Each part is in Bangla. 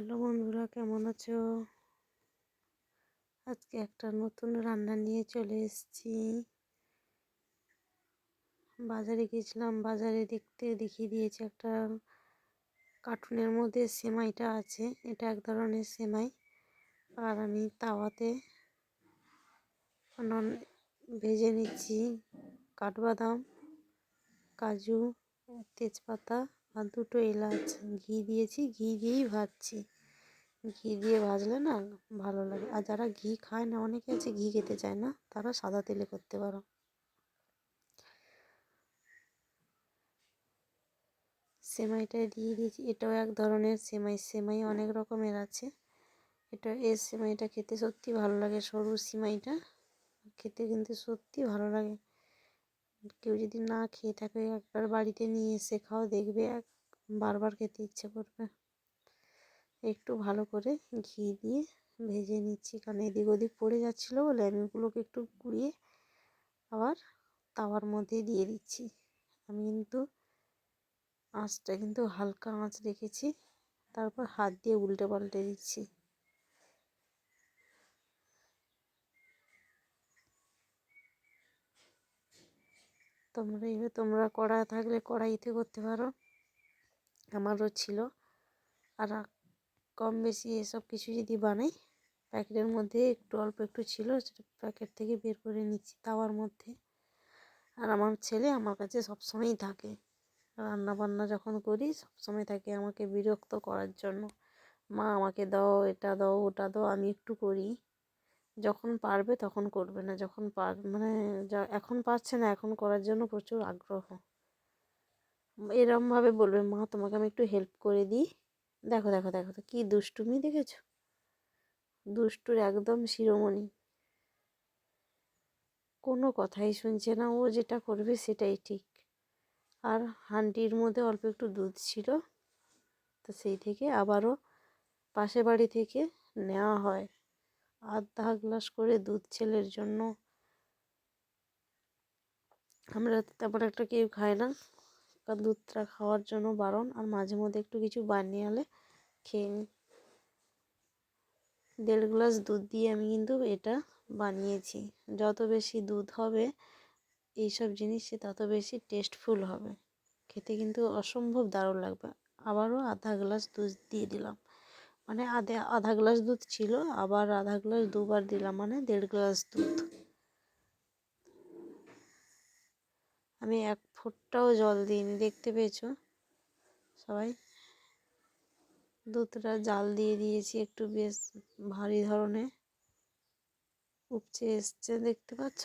হ্যালো বন্ধুরা, কেমন আছো? আজকে একটা নতুন রান্না নিয়ে চলে এসেছি। বাজারে গেছিলাম, বাজারে দেখতে দেখিয়ে দিয়েছে একটা কার্টুনের মধ্যে সেমাইটা আছে, এটা এক ধরনের সেমাই। আর আমি তাওয়াতে নন ভেজে নিচ্ছি কাঠবাদাম, কাজু, তেজপাতা। আর দুটো এলাচ ঘি দিয়েছি, ঘি দিয়েই ভাজছি। ঘি দিয়ে ভাজলে না ভালো লাগে। আর যারা ঘি খায় না, অনেকে আছে ঘি খেতে চায় না, তারা সাদা তেলে করতে পারো। সেমাইটা দিয়ে দিয়েছি। এটাও এক ধরনের সেমাই। সেমাই অনেক রকমের আছে। এটা, এর সেমাইটা খেতে সত্যি ভালো লাগে, সরু সিমাইটা। খেতে কিন্তু সত্যি ভালো লাগে। কেউ যদি না খেয়ে থাকে, একবার বাড়িতে নিয়ে এসে খাও দেখবে, এক, বারবার খেতে ইচ্ছে করবে। একটু ভালো করে ঘি দিয়ে ভেজে নিচ্ছি, কারণ এদিক ওদিক পড়ে যাচ্ছিল বলে আমি ওগুলোকে একটু কুড়িয়ে আবার তাওয়ার মধ্যে দিয়ে দিচ্ছি। আমি কিন্তু আঁচটা কিন্তু হালকা আঁচ রেখেছি, তারপর হাত দিয়ে উল্টে পাল্টে দিচ্ছি। তোমরা এবার তোমরা কড়া থাকলে কড়াইতে করতে পারো। আমারও ছিল। আর কম বেশি এসব কিছু যদি বানাই, প্যাকেটের মধ্যে একটু অল্প একটু ছিল, সেটা প্যাকেট থেকে বের করে নিচ্ছি তাওয়ার মধ্যে। আর আমার ছেলে আমার কাছে সবসময়ই থাকে। রান্না বান্না যখন করি, সবসময় থাকে আমাকে বিরক্ত করার জন্য। মা, আমাকে দাও, এটা দাও, ওটা দাও, আমি একটু করি। যখন পারবে তখন করবে না। যখন পার মানে এখন পারছে না, এখন করার জন্য প্রচুর আগ্রহ। এরমভাবে বলবে, মা, তোমাকে আমি একটু হেল্প করে দিই। দেখো দেখো দেখো তো কী দুষ্টুমি দেখেছ? দুষ্টুর একদম শিরোমণি। কোনো কথাই শুনছে না। ও যেটা করবে সেটাই ঠিক। আর হান্ডির মধ্যে অল্প একটু দুধ ছিল, তো সেই থেকে আবারও পাশে বাড়ি থেকে নেওয়া হয়। আধা গ্লাস করে দুধ ছেলের জন্য। আমরা তেমন একটা কেউ খাই না। কারণ দুধটা খাওয়ার জন্য বারণ। আর মাঝে মধ্যে একটু কিছু বানিয়ে আলে খেয়ে নিই দেড় গ্লাস দুধ দিয়ে আমি কিন্তু এটা বানিয়েছি। যত বেশি দুধ হবে, এইসব জিনিস তত বেশি টেস্টফুল হবে। খেতে কিন্তু অসম্ভব দারুণ লাগবে। আবারও আধা গ্লাস দুধ দিয়ে দিলাম। মানে আধা আধা গ্লাস দুধ ছিল, আবার আধা গ্লাস দুবার দিলাম মানে দেড় গ্লাস দুধ। আমি এক ফুটটাও জল দিইনি, দেখতে পেয়েছ? সবাই? দুধটা জাল দিয়ে দিয়েছি, একটু বেশ ভারী ধরনের। উপচে এসছে, দেখতে পাচ্ছ?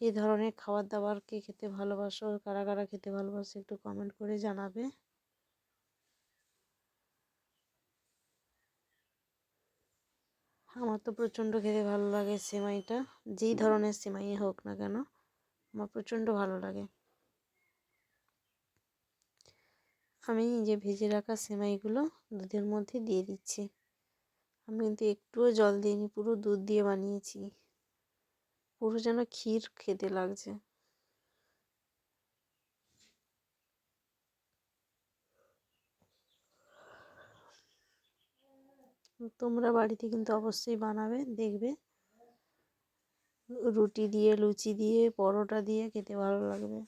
এই ধরনের খাবার দাবার কে খেতে ভালোবাসো, কারা কারা খেতে ভালোবাসো একটু কমেন্ট করে জানাবে। আমার তো প্রচণ্ড খেতে ভালো লাগে সেমাইটা। যেই ধরনের সেমাই হোক না কেন, আমার প্রচণ্ড ভালো লাগে। আমি যে ভেজে রাখা সেমাইগুলো দুধের মধ্যে দিয়ে দিচ্ছি। আমি কিন্তু একটুও জল দিইনি, পুরো দুধ দিয়ে বানিয়েছি। পুরো যেন ক্ষীর খেতে লাগছে। তোমরা বাড়িতে কিন্তু অবশ্যই বানাবে, দেখবে। রুটি দিয়ে, লুচি দিয়ে, পরোটা দিয়ে খেতে ভালো লাগবে।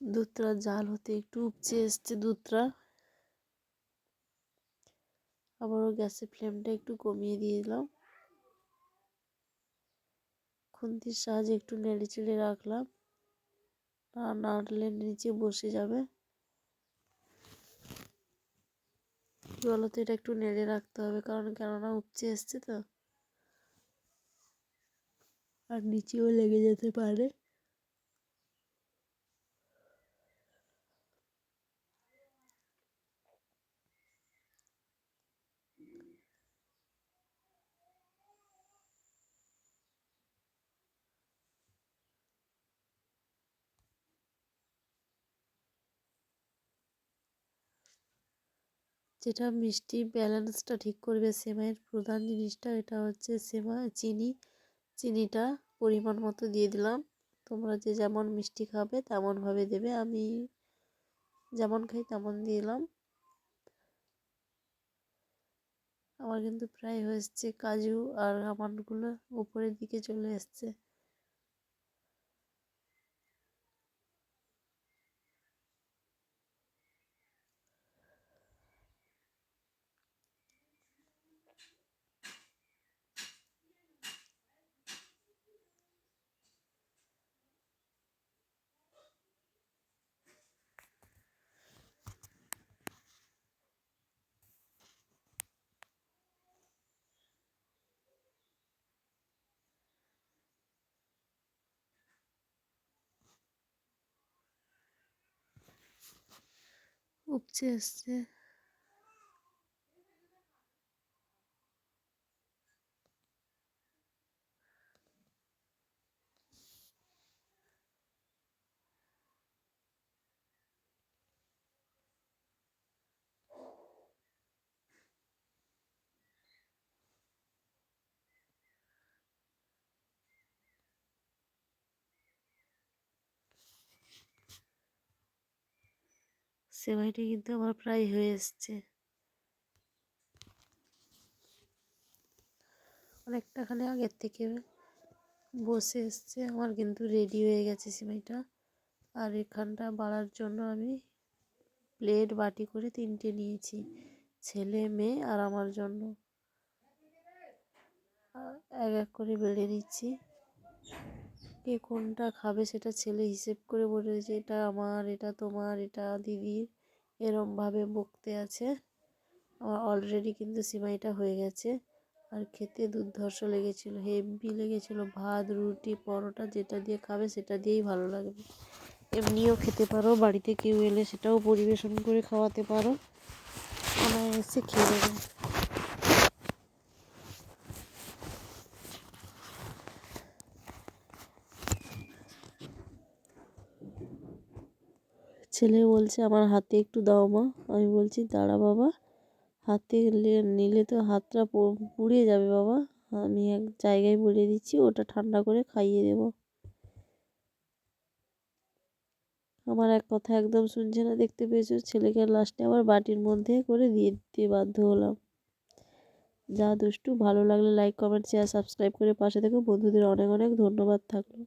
দুধটা জাল হতে একটু উপচে এসছে দুধটা। আবারও গ্যাসের ফ্লেমটা একটু কমিয়ে দিয়ে দিলাম। খুন্তির সাহায্যে একটু নেড়ে চেড়ে রাখলাম। না নাড়লে নিচে বসে যাবে। কি বলতো এটা একটু নেড়ে রাখতে হবে, কারণ কেননা উপচে এসছে তো। আর নিচেও লেগে যেতে পারে। যেটা মিষ্টি ব্যালেন্সটা ঠিক করবে সেমাইয়ের প্রধান জিনিসটা এটা হচ্ছে সেমাই চিনি। চিনিটা পরিমাণ মতো দিয়ে দিলাম। তোমরা যে যেমন মিষ্টি খাবে তেমনভাবে দেবে। আমি যেমন খাই তেমন দিলাম। আমার কিন্তু প্রায় হয়েছে কাজু আর আমন্ডগুলো উপরের দিকে চলে এসছে। উপচে এসছে সেমাইটা কিন্তু আমার প্রায় হয়ে এসছে। অনেকটাখানি আগের থেকে বসে এসছে, আমার কিন্তু রেডি হয়ে গেছে সিমাইটা। আর এখানটা বাড়ার জন্য আমি প্লেট বাটি করে তিনটে নিয়েছি, ছেলে, মেয়ে আর আমার জন্য। এক এক করে বেড়ে নিচ্ছি। কে কোনটা খাবে সেটা ছেলে হিসেব করে বলেছে এটা আমার, এটা তোমার, এটা দিদির। এরমভাবে বকতে আছে। আমার অলরেডি কিন্তু সিমাইটা হয়ে গেছে। আর খেতে দুর্ধর্ষ লেগেছিলো, হেভি লেগেছিলো। ভাত, রুটি, পরোটা যেটা দিয়ে খাবে সেটা দিয়েই ভালো লাগবে। এমনিও খেতে পারো, বাড়িতে কেউ এলে সেটাও পরিবেশন করে খাওয়াতে পারো। আমার এসে খেয়ে দেবে ছেলে বলছে, আমার হাতে একটু দাও মা। আমি বলছি, দাঁড়া বাবা, হাতে নিলে তো হাতটা পুড়ে যাবে বাবা। আমি এক জায়গায় বলে দিচ্ছি, ওটা ঠান্ডা করে খাইয়ে দেবো। আমার এক কথা একদম শুনছে না, দেখতে পেয়েছ? ছেলেকে লাস্টে আবার বাটির মধ্যে করে দিয়ে দিতে বাধ্য হলাম। যা দুষ্টু, ভালো লাগলে লাইক কমেন্ট শেয়ার সাবস্ক্রাইব করে পাশে থেকে। বন্ধুদের অনেক অনেক ধন্যবাদ থাকল।